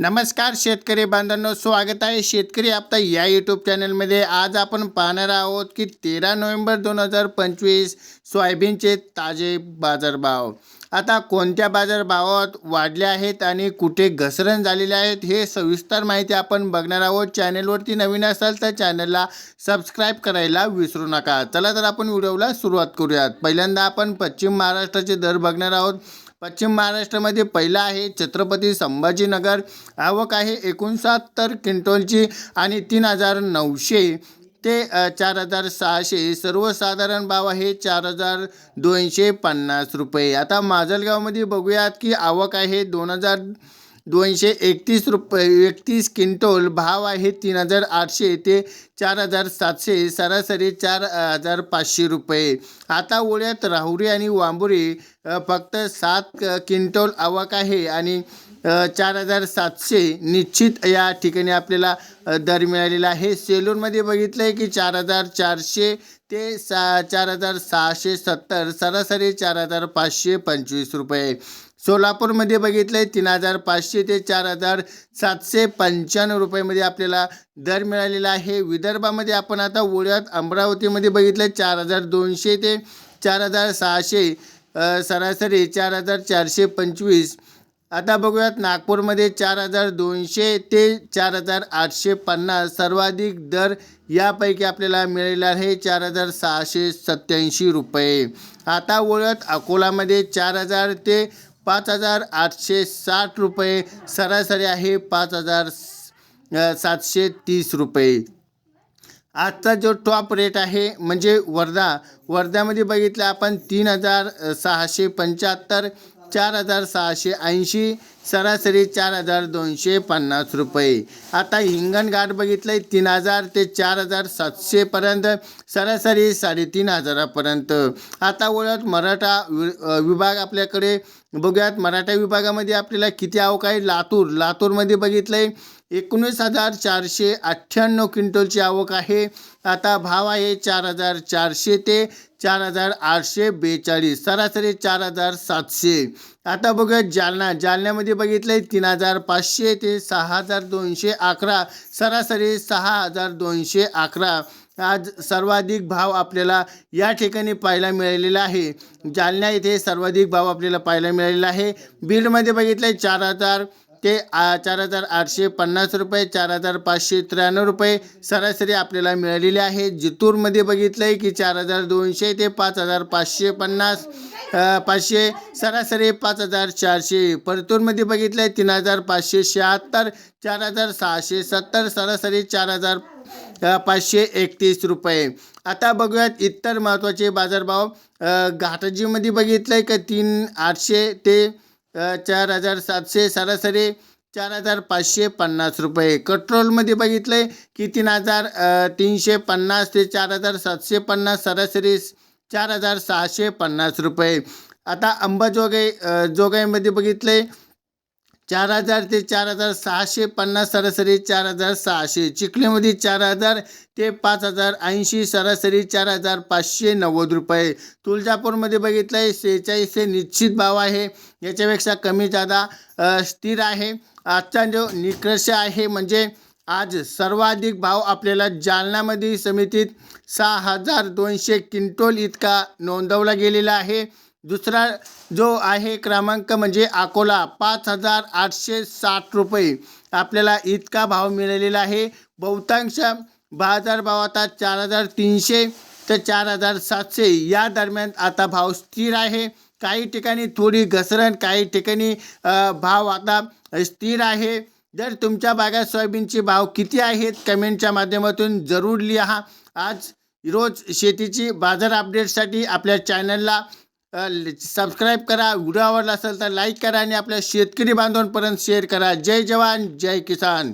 नमस्कार शेतकरी बांधवांनो स्वागत आहे शेतकरी आपता या यूट्यूब चॅनलमध्ये आज आपण पाहणार आहोत की तेरा नोव्हेंबर दोन हजार पंचवीस सोयाबीनचे ताजे बाजारभाव. आता कोणत्या बाजारभावात वाढले आहेत आणि कुठे घसरण झालेले आहेत हे सविस्तर माहिती आपण बघणार आहोत. चॅनलवरती नवीन असाल तर चॅनलला सबस्क्राईब करायला विसरू नका. चला तर आपण व्हिडिओला सुरुवात करूयात. पहिल्यांदा आपण पश्चिम महाराष्ट्राचे दर बघणार आहोत. पश्चिम महाराष्ट्रामध्ये पहिला आहे छत्रपती संभाजीनगर. आवक आहे एकोणसात्तर क्विंटलची आणि तीन हजार नऊशे ते चार हजार सहाशे. सर्वसाधारण भाव आहे चार हजार दोनशे पन्नास रुपये. आता माजलगावमध्ये बघूयात की आवक आहे दोन हजार दोनशे एकतीस रुपये एकतीस क्विंटल भाव आहे तीन हजार आठशे ते चार हजार सातशे सरासरी चार हजार पाचशे रुपये. आता ओळ्यात राहुरी आणि वांबुरी फक्त सात अ, आवक आहे आणि चार हजार सातशे निश्चित या ठिकाणी आपल्याला दर मिळालेला आहे. सेलूनमध्ये बघितलं आहे की चार हजार चारशे ते सा चार हजार सहाशे सत्तर सरासरी चार हजार पाचशे पंचवीस रुपये. सोलापूरमध्ये बघितलं आहे तीन हजार पाचशे ते चार हजार सातशे पंच्याण्णव रुपयामध्ये आपल्याला दर मिळालेला आहे. विदर्भामध्ये आपण आता ओढ्यात अमरावतीमध्ये बघितलं आहे चार हजार दोनशे ते चार हजार सहाशे सरासरी चार हजार चारशे पंचवीस. आता बघूयात नागपूरमध्ये चार हजार दोनशे ते चार हजार आठशे पन्नास सर्वाधिक दर यापैकी आपल्याला मिळालेला आहे चार हजार सहाशे सत्याऐंशी रुपये. आता ओळख अकोलामध्ये चार हजार ते पाच हजार आठशे साठ रुपये सरासरी आहे पाच हजार सातशे तीस रुपये. आजचा जो टॉप रेट आहे म्हणजे वर्धा वर्ध्यामध्ये बघितलं आपण तीन हजार सहाशे पंच्याहत्तर चार हजार सहाशे ऐंशी सरासरी चार हजार दोनशे पन्नास रुपये. आता हिंगणघाट बघितलं आहे तीन हजार ते चार हजार सातशेपर्यंत सरासरी साडेतीन हजारापर्यंत. आता वळत मराठा वि विभाग आपल्याकडे बघूयात मराठा विभागामध्ये आपल्याला किती आवक आहे? लातूर लातूरमध्ये बघितलं आहे एकोणीस हजार चारशे अठ्ठ्याण्णव क्विंटलची आवक आहे. आता भाव आहे चार हजार चारशे ते चार हजार आठशे बेचाळीस सरासरी चार हजार सातशे. आता बघूया जालना. जालन्यामध्ये बघितलं आहे तीन हजार पाचशे ते सहा हजार दोनशे अकरा सरासरी सहा हजार दोनशे अकरा. आज सर्वाधिक भाव आपल्याला या ठिकाणी पाहायला मिळालेला आहे. जालना इथे सर्वाधिक भाव आपल्याला पाहायला मिळालेला आहे. बीडमध्ये बघितलं आहे चार हजार ते चार हजार आठशे पन्नास रुपये चार हजार पाचशे त्र्याण्णव रुपये सरासरी आपल्याला मिळालेली आहे. जितूरमध्ये बघितलं आहे की चार हजार दोनशे ते पाच हजार पाचशे पन्नास पाचशे सरासरी पाच हजार चारशे. परतूरमध्ये बघितलं आहे तीन हजार पाचशे शहात्तर चार हजार सहाशे सत्तर सरासरी चार हजार पाचशे एकतीस रुपये. आता बघूयात इतर महत्त्वाचे बाजारभाव. घाटजीमध्ये बघितलं आहे का तीन आठशे ते चार हजार सातशे सरासरी चार हजार पाचशे पन्नास रुपये. कंट्रोलमध्ये बघितलं आहे की तीन हजार तीनशे पन्नास ते चार हजार सातशे पन्नास सरासरी चार हजार सहाशे पन्नास रुपये. आता अंबाजोगाई जोगाईमध्ये बघितलं आहे चार हजार ते चार हजार सहाशे पन्नास सरासरी चार हजार सहाशे. चिखलीमध्ये चार हजार ते पाच हजार ऐंशी सरासरी चार हजार पाचशे नव्वद रुपये. तुळजापूरमध्ये बघितलं आहे सेहेचाळीस हे निश्चित भाव आहे. याच्यापेक्षा कमी जादा स्थिर आहे. आजचा जो निकष आहे म्हणजे आज सर्वाधिक भाव आपल्याला जालनामध्ये समितीत सहा हजार दोनशे क्विंटोल इतका नोंदवला गेलेला आहे. दुसरा जो आहे क्रमांक म्हणजे अकोला पाच हजार आठशे साठ रुपये. आपल्याला इतका भाव मिळालेला आहे. बहुतांश बाजार भाव आता चार हजार तीनशे ते चार हजार सातशे. या दरम्यान आता भाव स्थिर आहे. काही ठिकाणी थोडी घसरण काही ठिकाणी भाव आता स्थिर आहे. जर तुमच्या भागात सोयाबीनचे भाव किती आहेत कमेंटच्या माध्यमातून जरूर लिहा. आज रोज शेतीची बाजार अपडेटसाठी आपल्या चॅनलला सबस्क्राईब करा. व्हिडिओ आवडला असेल तर लाईक करा आणि आपल्या शेतकरी बांधवांपर्यंत शेअर करा. जय जवान जय किसान.